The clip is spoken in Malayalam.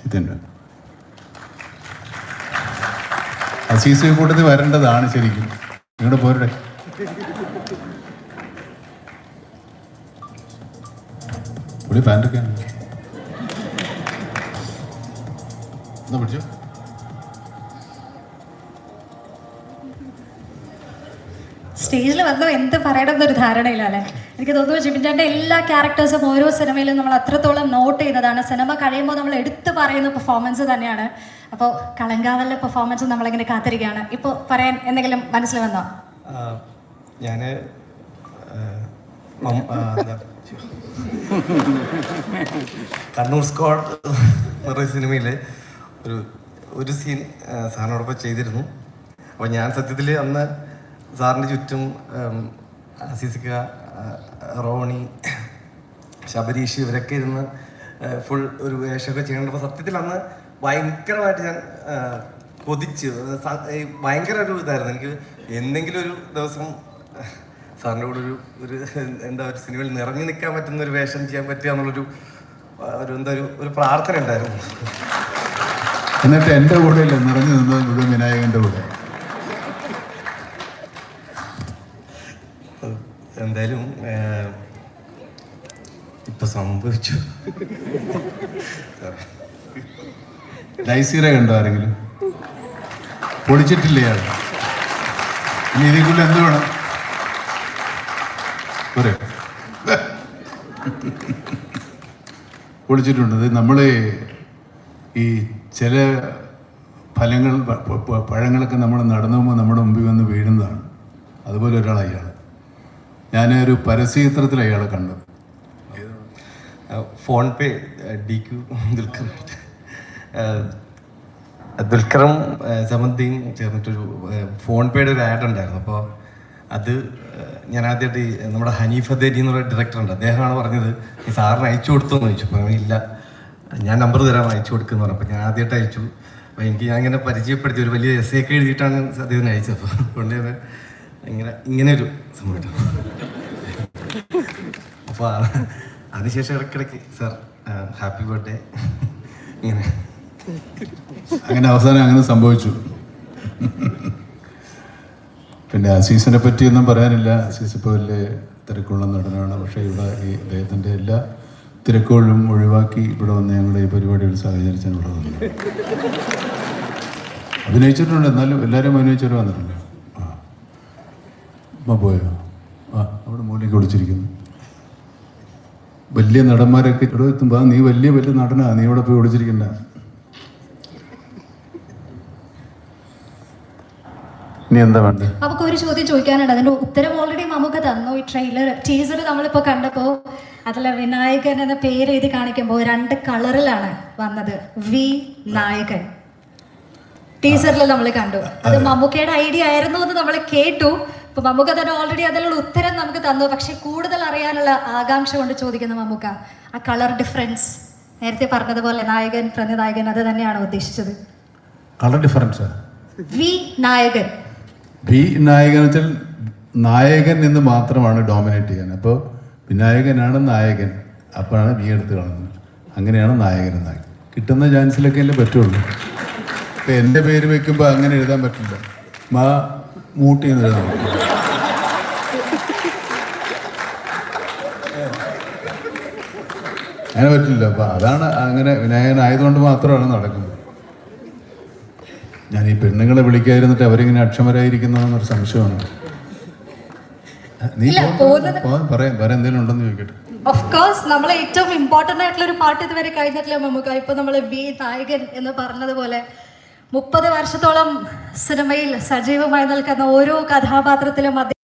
ചിത്തുണ്ട് അസീസ് കൂട്ടത്തിൽ വരേണ്ടതാണ് ശരിക്കും. നിങ്ങളുടെ പോരുടെ. പുള്ളി പാന്റൊക്കെയാണ് എന്താ പിടിച്ചോ സ്റ്റേജിൽ വന്നോ എന്ത് പറയണം എന്നൊരു ധാരണയില്ല അല്ലേ? എനിക്ക് തോന്നുന്നു ജിമിന്റെ എല്ലാ ക്യാരക്ടേഴ്സും ഓരോ സിനിമയിലും നമ്മൾ അത്രത്തോളം നോട്ട് ചെയ്തതാണ്. സിനിമ കഴിയുമ്പോൾ നമ്മൾ എടുത്തു പറയുന്ന പെർഫോമൻസ് തന്നെയാണ്. അപ്പോൾ കളങ്കാവലിലെ പെർഫോമൻസ് നമ്മളിങ്ങനെ കാത്തിരിക്കുകയാണ്. ഇപ്പോൾ പറയാൻ എന്തെങ്കിലും മനസ്സിൽ വന്നോ? ഞാൻ കണ്ണൂർ സ്ക്വാഡ് എന്ന് സിനിമയിൽ ഒരു ഒരു സീൻ സാറിനോടൊപ്പം ചെയ്തിരുന്നു. അപ്പോൾ ഞാൻ സത്യത്തിൽ അന്ന് സാറിന്റെ ചുറ്റും ഉം, അസീസിക്ക ആ, റോണി ശബരീഷ് ഇവരൊക്കെ ഇരുന്ന് ഫുൾ ഒരു വേഷമൊക്കെ ചെയ്യേണ്ടപ്പോൾ സത്യത്തിൽ അന്ന് ഭയങ്കരമായിട്ട് ഞാൻ കൊതിച്ചു. ഭയങ്കര ഒരു ഇതായിരുന്നു. എനിക്ക് എന്തെങ്കിലും ഒരു ദിവസം സാറിന്റെ കൂടെ ഒരു ഒരു എന്താ ഒരു സിനിമയിൽ നിറഞ്ഞു നിൽക്കാൻ പറ്റുന്ന ഒരു വേഷം ചെയ്യാൻ പറ്റുക എന്നുള്ളൊരു ഒരു എന്താ ഒരു ഒരു പ്രാർത്ഥന ഉണ്ടായിരുന്നു. എന്നിട്ട് എന്റെ കൂടെ ഇല്ല നിറഞ്ഞു നിന്നത് വിനായകന്റെ കൂടെ? എന്തായാലും ഇപ്പൊ സംഭവിച്ചു. ഡൈസീറ കണ്ടോ ആരെങ്കിലും? പൊളിച്ചിട്ടില്ലേ ഇനി ഇതിൽ എന്ത് വേണം? പോരെ. പൊളിച്ചിട്ടുണ്ട്. നമ്മൾ ഈ ചില ഫലങ്ങൾ പഴങ്ങളൊക്കെ നമ്മൾ നടന്നു പോകുമ്പോൾ നമ്മുടെ മുമ്പിൽ വന്ന് വീഴുന്നതാണ്. അതുപോലെ ഒരാളാണ് ഒരു പരസ്യചിത്രത്തിൽ അയാളെ കണ്ടത്. ഫോൺ പേ ഡി ക്യു ദുൽഖറും സമന്തിയും ചേർന്നിട്ടൊരു ഫോൺ പേയുടെ ഒരു ആഡ് ഉണ്ടായിരുന്നു. അപ്പോൾ അത് ഞാൻ ആദ്യമായിട്ട് നമ്മുടെ ഹനീഫ് എന്ന് പറയുന്ന ഡയറക്ടർ ഉണ്ട്. അദ്ദേഹമാണ് പറഞ്ഞത് ഈ സാറിന് അയച്ചു കൊടുത്തു എന്ന് ചോദിച്ചു അപ്പോൾ ഇല്ല ഞാൻ നമ്പർ തരാം അയച്ചു കൊടുക്കുന്നു പറഞ്ഞു. അപ്പോൾ ഞാൻ ആദ്യമായിട്ട് അയച്ചു. അപ്പോൾ എനിക്ക് ഞാൻ ഇങ്ങനെ പരിചയപ്പെടുത്തി ഒരു വലിയ എസ് ഒക്കെ എഴുതിയിട്ടാണ് അദ്ദേഹത്തിന് അയച്ചത്. അപ്പോൾ അതുകൊണ്ട് ഞാൻ ഇങ്ങനെ ഇങ്ങനെ ഒരു സംഭവം അപ്പോൾ അതിനുശേഷം ഇടയ്ക്കിടയ്ക്ക് സാർ ഹാപ്പി ബർത്ത്ഡേ. ഇങ്ങനെ. അങ്ങനെ അവസാനം അങ്ങനെ സംഭവിച്ചു. പിന്നെ അസീസിനെ പറ്റിയൊന്നും പറയാനില്ല. അസീസ് ഇപ്പോൾ വലിയ തിരക്കുള്ള നടനാണ്. പക്ഷേ ഇവിടെ ഈ അദ്ദേഹത്തിന്റെ എല്ലാ തിരക്കുകളും ഒഴിവാക്കി ഇവിടെ വന്ന് ഞങ്ങളുടെ ഈ പരിപാടിയിൽ വന്നത് അഭിനയിച്ചിട്ടുണ്ട്. എന്നാലും എല്ലാവരും അഭിനയിച്ചവർ വന്നിട്ടുണ്ട്. പോയോ? ആ അവിടെ മൂലയ്ക്ക് വിളിച്ചിരിക്കുന്നു. വലിയ നടന്മാരൊക്കെ ഇവിടെ എത്തുമ്പോൾ നീ വലിയ വലിയ നടനാ നീ ഇവിടെ പോയി വിളിച്ചിരിക്കുന്ന ഇനി എന്താ വേണ്ട നമുക്ക് ഒരു ചോദ്യം ചോദിക്കാനുണ്ട്. അതിന്റെ ഉത്തരം ഓൾറെഡി നമുക്ക് തന്നു ഈ ട്രെയിലർ ടീസർ നമ്മളിപ്പോ കണ്ടപ്പോ അതില വിനായകൻ എന്ന പേര് എഴുതി കാണിക്കുമ്പോൾ രണ്ട് കളറിലാണ് വന്നത്. വി നായകൻ. ടീസറിൽ നമ്മൾ കണ്ടു. അത് മമ്മൂക്കയുടെ ഐഡിയ ആയിരുന്നു എന്ന് നമ്മൾ കേട്ടു. ഇപ്പൊ മമ്മൂക്ക തന്നെ ഓൾറെഡി അതിനുള്ള ഉത്തരം നമുക്ക് തന്നു. പക്ഷെ കൂടുതൽ അറിയാനുള്ള ആകാംക്ഷ കൊണ്ട് ചോദിക്കുന്ന മമ്മൂക്ക ആ കളർ ഡിഫറൻസ് നേരത്തെ പറഞ്ഞതുപോലെ നായകൻ പ്രതിനായകൻ അത് തന്നെയാണ് ഉദ്ദേശിച്ചത്. കളർ ഡിഫറൻസ് വി നായകൻ. വി നായകൻ വെച്ചാൽ നായകൻ എന്ന് മാത്രമാണ് ഡോമിനേറ്റ് ചെയ്യാൻ അപ്പോൾ വിനായകനാണ് നായകൻ. അപ്പോഴാണ് വി എടുത്ത് കാണുന്നത് അങ്ങനെയാണ് നായകൻ നായകൻ കിട്ടുന്ന ചാൻസിലൊക്കെ അല്ലേ പറ്റുള്ളൂ. ഇപ്പം എന്റെ പേര് വെക്കുമ്പോൾ അങ്ങനെ എഴുതാൻ പറ്റില്ല. മാ മൂട്ടി പറ്റും അങ്ങനെ പറ്റില്ല അപ്പം അതാണ് അങ്ങനെ വിനായകനായതുകൊണ്ട് മാത്രമാണ് നടക്കുന്നത്. ഞാൻ ഈ പെണ്ണുങ്ങളെ വിളിക്കാതിരുന്നിട്ട് അവരിങ്ങനെ അക്ഷമരായിരിക്കുന്നതെന്നൊരു സംശയമാണ്. നീ പറയാം വേറെ എന്തെങ്കിലും ഉണ്ടെന്ന് ചോദിക്കട്ടെ. ഓഫ് കോഴ്സ് നമ്മളെ ഏറ്റവും ഇമ്പോർട്ടന്റ് ആയിട്ടുള്ള ഒരു പാട്ട് ഇതുവരെ കഴിഞ്ഞിട്ടില്ല നമുക്ക് ഇപ്പൊ നമ്മൾ വി നായകൻ എന്ന് പറഞ്ഞതുപോലെ മുപ്പത് വർഷത്തോളം സിനിമയിൽ സജീവമായി നിൽക്കുന്ന ഓരോ കഥാപാത്രത്തിലും അദ്ദേഹം